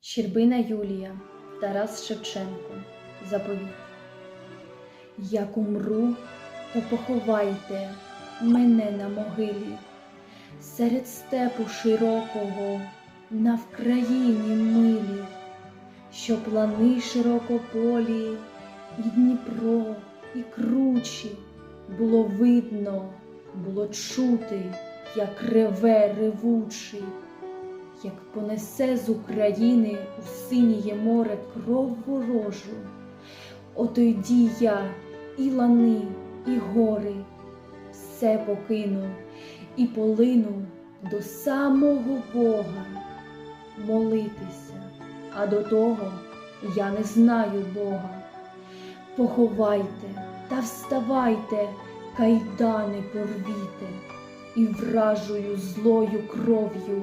Щербина Юлія, Тарас Шевченко, Заповіт. Як умру, то поховайте мене на могилі, серед степу широкого, на Вкраїні милі, що плани широкополі, і Дніпро, і кручі було видно, було чути, як реве ревучий як понесе з України у синіє море кров ворожу. Отойді я і лани, і гори, все покину і полину до самого Бога молитися, а до того я не знаю Бога. Поховайте та вставайте, кайдани порвіте, і вражою злою кров'ю